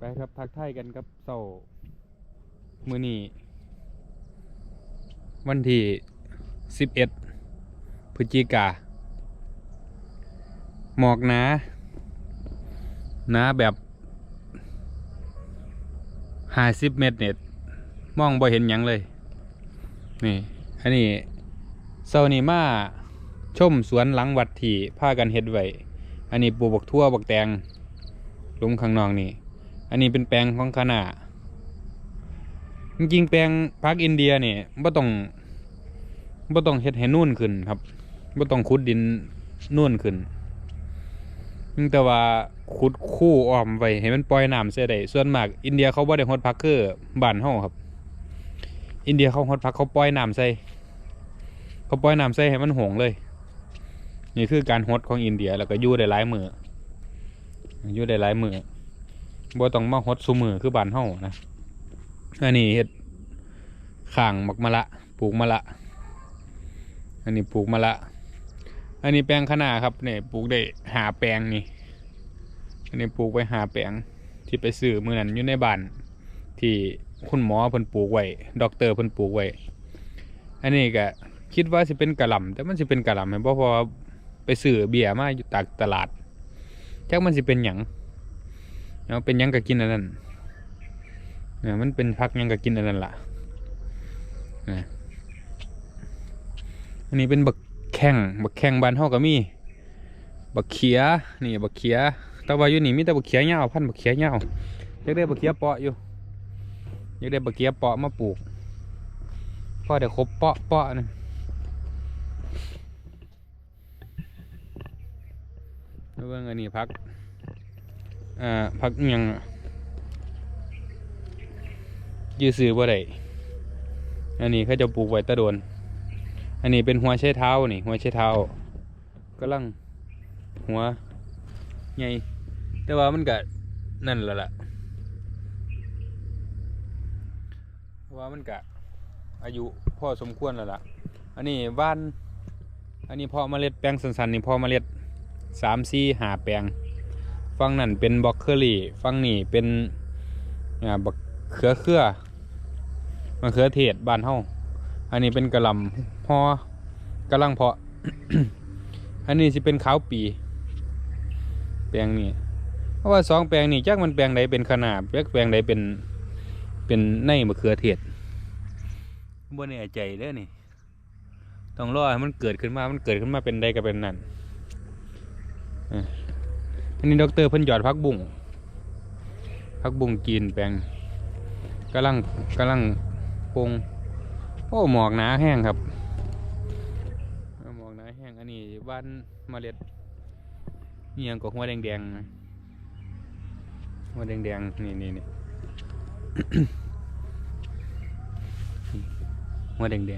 ไปครับทักทายกันครับเสามือนี้วันที่สิบเอ็ดพฤศจิกา หมอกหนาหนาแบบห้าสิบเมตรเนี่ยมองบ่เห็นหยังเลย นี่ อันนี้เสาร์นี้มาชมสวนหลังวัดที่พากันเฮ็ดไว้ อันนี้ปลูกบักทั่วบักแตงลุมข้างนอกนี่ อันนี้เป็นแปลงของคณะจริงแปลงพักอินเดียเนี่ยบ่ต้องบ่ต้องเฮ็ดให้นุ่นขึ้นครับบ่ต้องขุดดินนุ่นขึ้นแต่ว่าขุดคู่อ้อมไว้ให้มันปล่อยน้ำเสียได้ส่วนมากอินเดียเขาบ่ได้ฮดพักคือบ้านเฮาครับ อินเดียเขาฮดพักเขาปล่อยน้ำใส่เขาปล่อยน้ำใส่ให้มันหงเลย นี่คือการฮดของอินเดียแล้วก็ยู่ได้หลายมืออยู่ได้หลายมือ บ่ต้องมาหดซุมือคือบ้านเฮานะอันนี้เฮ็ดข้างมักมะละปลูกมะละ อันนี้ปลูกมะละ อันนี้แปลงคะน้าครับเนี่ยปลูกได้หาแปลงนี่ อันนี้ปลูกไปหาแปลงที่ไปซื้อมือนั้นอยู่ในบ้านที่คุณหมอเพิ่นปลูกไว้ด็อกเตอร์เพิ่นปลูกไว้ อันนี้ก็คิดว่าสิเป็นกระหล่ำแต่มันสิเป็นกระหล่ำไหมเพราะว่าไปซื้อเบียร์มาอยู่ตากตลาดจักมันสิเป็นหยัง เนาะเป็นยังก็กินอันนั้นเนี่ยมันเป็นพักยังก็กินอันนั้นล่ะนะอันนี้เป็นบักแข้งบักแข้งบานเฮาก็มีบักเขียนี่บักเขียแต่ว่าอยู่นี่มีแต่บักเขียยาวพันบักเขียยาวอยากได้บักเขียเปาะอยู่อยากได้บักเขียเปาะมาปลูกพอเดี๋ยวครบเปาะเปาะนะแล้วเบิ่งอันนี้พัก อ่าพักยังยื้อซื้อบ่ได้อันนี้เขาจะปลูกไว้ตะโดน อันนี้เป็นหัวใช้เท้านี่ หัวใช้เท้ากำลังหัวใหญ่แต่ว่ามันก็นั่นละล่ะว่ามันก็อายุพอสมควรแล้วล่ะ อันนี้บ้าน อันนี้พอเมล็ดแปลงสันๆนี่พอเมล็ดสามสี่หาแปลง ฝั่งนั่นเป็นบล็อกเคอรี่ฝั่งนี้เป็นอ่าบักเขือเครือมะเขือเทศบ้านเฮาอันนี้เป็นกระลำพอกำลังเพาะ อันนี้สิเป็นขาวปี แปลงนี้เพราะว่าสองแปลงนี้จักมันแปลงใดเป็นขนาดจักแปลงใดเป็นเป็นในมะเขือเทศบ่แน่ใจเด้อนี่ ต้องรอให้มันเกิดขึ้นมา มันเกิดขึ้นมาเป็นใดก็เป็นนั่น อันนี้ดอกเตอรเพิ่นหยอดพักบุ้งพักบุ้งกินแปลงกำลังกำลังปงโอ้หมอกหนาแห้งครับหมอกหนาแห้งอันนี้บ้านเมล็ดนี่ยงกับหัวแดงๆนะหัวแดงๆนี่นี่นี่หัวแดงๆ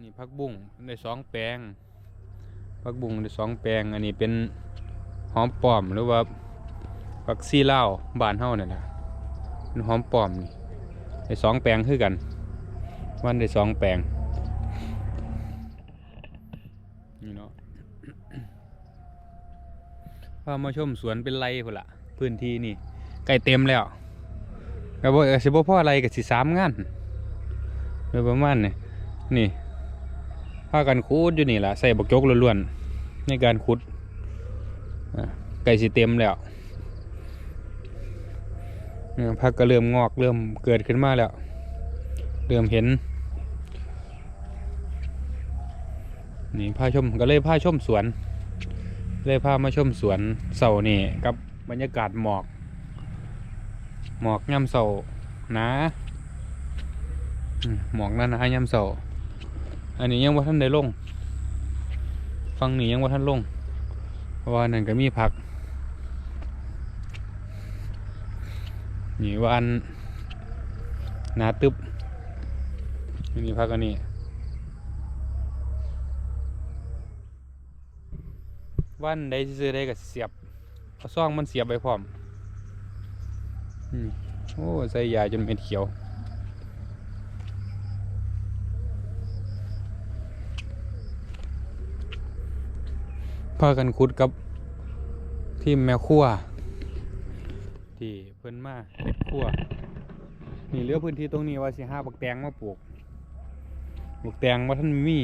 นี่พักบุ้งได้สองแปลง ผักบุ้งสองแปลงอันนี้เป็นหอมปลอมหรือว่าผักซีเล่าบานเฮาเนี่ยนะเป็นหอมปลอมนี่ได้สองแปลงคือกัน วันได้สองแปลงนี่เนาะพามาชมสวนเป็นไรพุ่นละพื้นที่นี่ใกล้เต็มแล้วก็บ่ก็สิบ่พออะไรก็สิสามงานโดยประมาณนี่นี่ พากันขุดอยู่นี่แหละใส่บกจกล้วนๆในการขุดไก่สิเต็มแล้วอ่าพักก็เริ่มงอกเริ่มเกิดขึ้นมาแล้ว เริ่มเห็น นี่พาชมก็เลยพาชมสวน เลยพามาชมสวนเสานี่กับบรรยากาศหมอก หมอกย่ำเสานะหมอกนาหนาๆย่ำเสา อันนี้ยังว่าท่านได้ลงฟังนี้ยังว่าท่านลง เพราะว่านั่นก็มีผักนี่วาอันนาตึบนนี้ผักอันนี้วันใดซื้อได้ก็เสียบเอาซ่องมันเสียบไปพร้อมอืมโอ้ใส่ยาจนเม็ดเขียว พากันขุดกับทีมแมวครัวที่เพิ่นมาเฮ็ดครัวนี่เหลือพื้นที่ตรงนี้ว่าสิหาบักแตงมาปลูกบักแตงว่าท่านมี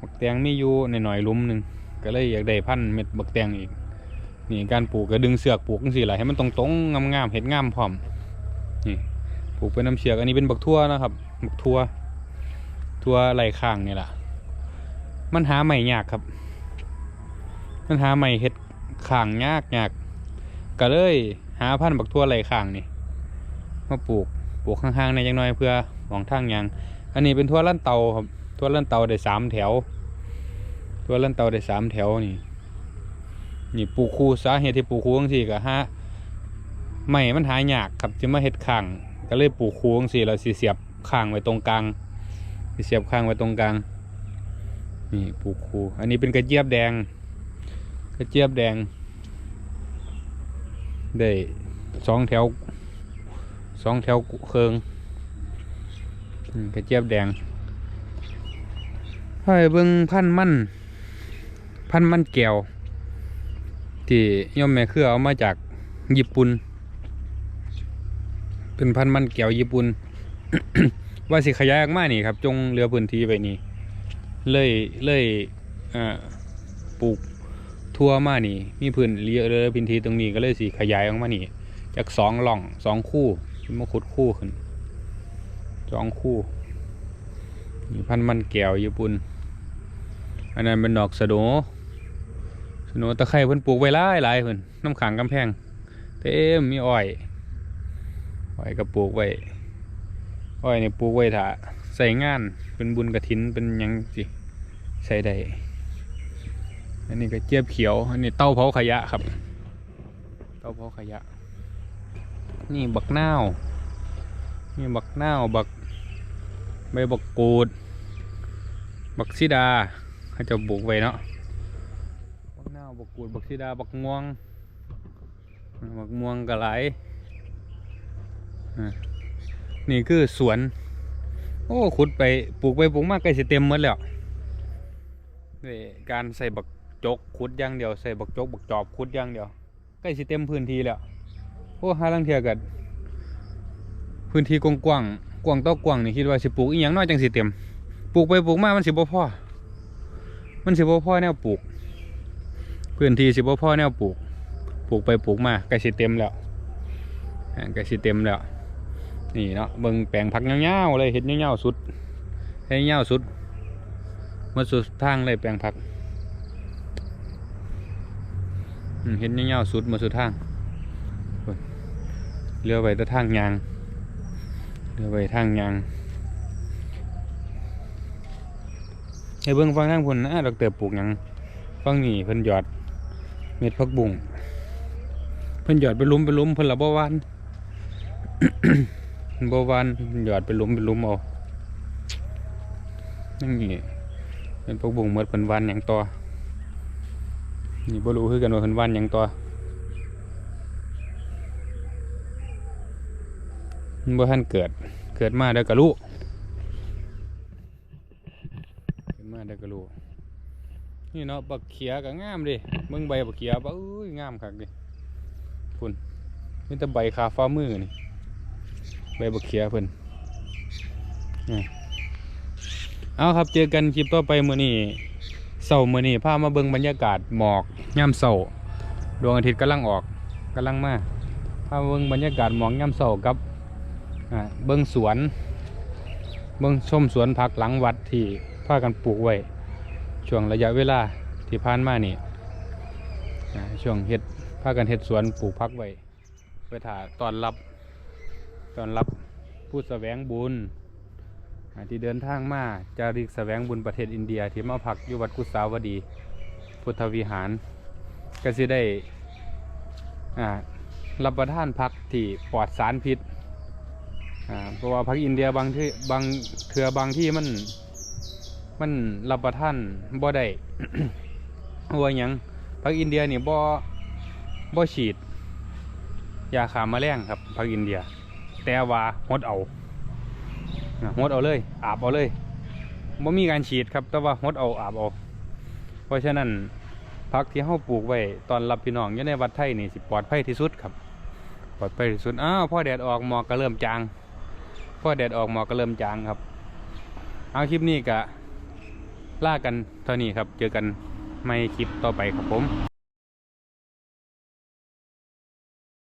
บักแตงมีอยู่ในหน่อยลุมหนึ่งก็เลยอยากได้พันธ์เม็ดบักแตงอีกนี่การปลูกก็ดึงเสือกปลูกจังซี่ล่ะให้มันตรงๆงามๆเห็ดงามพร้อมนี่ปลูกเป็นน้ำเชือกอันนี้เป็นบักทั่วนะครับบักทั่วทั่วไหลข้างนี่แหละมันหาใหม่ยากครับ มันหาใหม่เห็ดข้างยากยากก็เลยหาพันธุ์บักทั่วไหลข้างนี่มาปลูกปลูกข้างๆในจังน้อยเพื่อหวองทางยางอันนี้เป็นทั่วลั่นเตาครับทั่วลั่นเตาได้สามแถวทั่วลั่นเตาได้สามแถวนี่นี่ปลูกคูสาเหตุที่ปลูกคูจังซี่ก็หาไม่มันหายากครับจะมาเฮ็ดข้างก็เลยปลูกคูจังซี่แล้วสิเสียบข้างไว้ตรงกลางสิเสียบข้างไว้ตรงกลาง นี่ปลูกคู อันนี้เป็นกระเจี๊ยบแดง เจี๊ยบแดง ได้สองแถวสองแถวเคืองกระเจี๊ยบแดงให้เบิ่งพันธุ์มันพันธุ์มันแก้ว ที่ย่อมแม่คือเอามาจากญี่ปุ่น เป็นพันธุ์มันแก้วญี่ปุ่น ว่าสิขยายออกมานี่ครับ จงเหลือพื้นที่ไปนี่เลยเลยเอ่อปลูก ทั่วมานี่ มีพื้นเลือเลือพื้นที่ตรงนี้ก็เลยสิขยายออกมานี่ จากสองหล่องสองคู่มาขุดคู่ขึ้นสองคู่นี่พันมันแก้วญี่ปุ่นอันนั้นเป็นดอกสโดสนตะไคร้เพิ่นปลูกไว้หลายหลายเพิ่นน้ำขังกำแพงเต็มมีอ้อยอ้อยก็ปลูกไว้อ้อยนี่ปลูกไว้ถ้าใส่งานเป็นบุญกระถินเป็นยังสิใส่ได้ อันนี้ก็เจี๊ยบเขียว อันนี้เต้าเผาขยะครับ เต้าเผาขยะ นี่บักนาวนี่บักนาวบักใบบักกูด บักซิดาเขาจะปลูกไว้เนาะ บักนาวบักกูด บักซีดา บักม่วง บักม่วงกระไหลอ่านี่คือสวน โอ้ขุดไปปลูกไปปลูกมากใกล้สิเต็มหมดแล้วด้วยการใส่บัก จกขุดอย่างเดียวใส่บักจกบักจอบขุดอย่างเดียวใกล้สิเต็มพื้นที่แล้วโอ้หาลังเทียกันพื้นที่กว้างกว้างต่อกว้างนี่คิดว่าสิปลูกอีหยังน้อยจังสิเต็มปลูกไปปลูกมามันสิบ่พอมันสิบ่พอแนวปลูก พื้นที่สิบ่พ่อแนวปลูก ปลูกไปปลูกมาใกล้สิเต็มแล้วใกล้สิเต็มแล้วนี่เนาะเบิ่งแปลงผักยาวๆเลยเห็ดยาวๆสุดเห็ดยาวสุดมาสุดทางเลยแปลงผักอืม เห็ดยาวๆสุดมาสุดทางเรือไปต่ทางยางเรือไปทางยางให้เบิ่งฟังทางพุ่นนะดอกเตอร์ปลูกยังฟังนี่เพิ่นหยอดเม็ดผักบุ้งเพิ่นหยอดไปลุมไปลุมเพิ่นละบ่วานบ่วานหยอดไปลุมไปลุมเอานั่นนี่เป็นผักบุ้งเมื่อเพิ่นวานหยังต่อ นี่บ่รู้คือกันว่าเพิ่นวานหยังต่อมันบ่ทันเกิด เกิดมาแล้ก็รู้เกิดมาแล้ก็รู้นี่เนาะบักเขียก็งามดิเบิ่งใบบักเขียบ่เอ้ยงามคักดิพุ่นมีแต่ใบคาฟ้ามือนี่ใบบักเขียเพิ่นนี่เอาครับเจอกันคลิปต่อไปมื้อนี้ เช้ามื้อนี้พามาเบิ่งบรรยากาศหมอกยามเช้าดวงอาทิตย์กำลังออกกำลังมาพามาเบิ่งบรรยากาศหมอกยามเช้ากับเบิ่งสวน เบิ่งชมสวนผักหลังวัดที่พากันปลูกไว้ช่วงระยะเวลาที่ผ่านมานี่ช่วงเฮ็ดพากันเฮ็ดสวนปลูกพักไว้เพื่อถ่าตอนรับตอนรับผู้แสวงบุญ ที่เดินทางมาจาริกแสวงบุญประเทศอินเดีย ที่มาพักอยู่วัดกุสาวดี พุทธวิหาร ก็สิได้รับประทานพักที่ปลอดสารพิษเพราะว่าพักอินเดียบางที่บางเถือบางที่มันมันรับประทานบ่ได้ว่าหยังพักอินเดียนี่บ่บ่ฉีดยาฆ่าแมลงครับพักอินเดีย แต่ว่าหดเอาอะ หดเอาเลย อาบเอาเลยบ่มีการฉีดครับ แต่ว่าหดเอาอาบเอาเพราะฉะนั้นพักที่เฮาปลูกไว้ตอนรับพี่น้องอยู่ในวัดไทยนี่สิปลอดภัยที่สุดครับ ปลอดภัยที่สุดอ้าวพ่อแดดออกหมอกก็เริ่มจางพ่อแดดออกหมอกก็เริ่มจางครับ เอาคลิปนี้ก็ล่ากันเท่านี้ครับ เจอกันไม่คลิปต่อไปครับผม